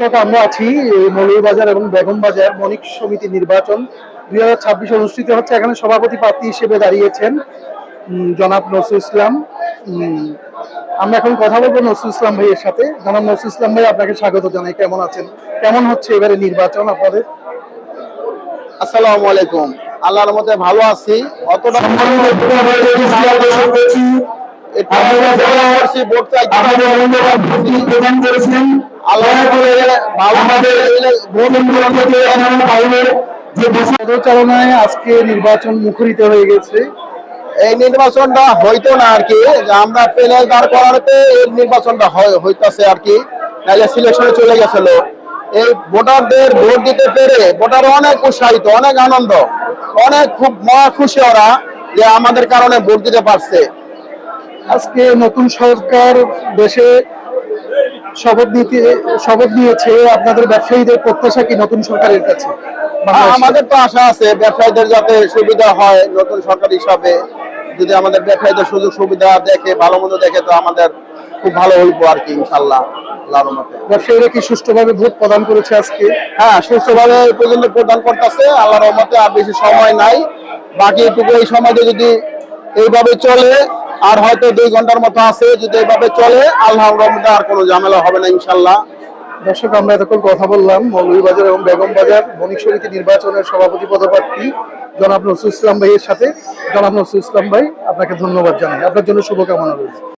দর্শক আমরা আছি মৌলভীবাজার এবং বেগমবাজার বণিক সমিতি নির্বাচন। দুই হাজার ছাব্বিশ অনুষ্ঠিত হচ্ছে এখানে সভাপতি প্রার্থী হিসেবে দাঁড়িয়েছেন জনাব নসরুল ইসলাম। আমরা এখন কথা বলব নসরুল ইসলাম ভাইয়ের সাথে। জনাব নসরুল ইসলাম ভাই আপনাকে স্বাগত জানাই। কেমন আছেন? কেমন হচ্ছে এবারে নির্বাচন আপনাদের? আসসালামু আলাইকুম। আল্লাহর মধ্যে ভালো আছি। অতটা ভোট চাইছি। আল্লাহ করে পদচারণায় আজকে নির্বাচন মুখরিত হয়ে গেছে। এই নির্বাচনটা হইতো না আর কি, যে আমরা দাঁড় এই নির্বাচনটা আর কি। চলে এই ভোটারদের ভোট দিতে পেরে ভোটার অনেক উৎসাহিত, অনেক আনন্দ, অনেক খুব মহা খুশি ওরা যে আমাদের কারণে ভোট দিতে পারছে। আজকে নতুন সরকার দেশে শপথ নিতে শপথ নিয়েছে আপনাদের ব্যবসায়ীদের প্রত্যাশা কি নতুন সরকারের কাছে? আমাদের তো আশা আছে ব্যবসায়ীদের যাতে সুবিধা হয় নতুন সরকার হিসাবে। যদি আমাদের ব্যবসায়ীদের সুযোগ সুবিধা দেখে ভালো মন্দ দেখে তো আমাদের খুব ভালো হইব আর কি ইনশাল্লাহ ব্যবসায়ীরা কি সুষ্ঠুভাবে ভোট প্রদান করেছে আজকে? হ্যাঁ এই পর্যন্ত প্রদান করতেছে আল্লাহর রহমতে আর বেশি সময় নাই। বাকি এই সময়টা যদি এইভাবে চলে আর হয়তো দুই ঘণ্টার মতো আছে, যদি এভাবে চলে আল্লাহ রহমতে আর কোনো ঝামেলা হবে না, ইনশাল্লাহ। দর্শক, আমরা এতক্ষণ কথা বললাম, মৌলভীবাজার এবং বেগমবাজার বণিক সমিতি নির্বাচনের সভাপতি পদপ্রার্থী জনাব নসরুল ইসলাম ভাইয়ের সাথে। জনাব নসরুল ইসলাম ভাই, আপনাকে ধন্যবাদ জানাই। আপনার জন্য শুভকামনা রয়েছে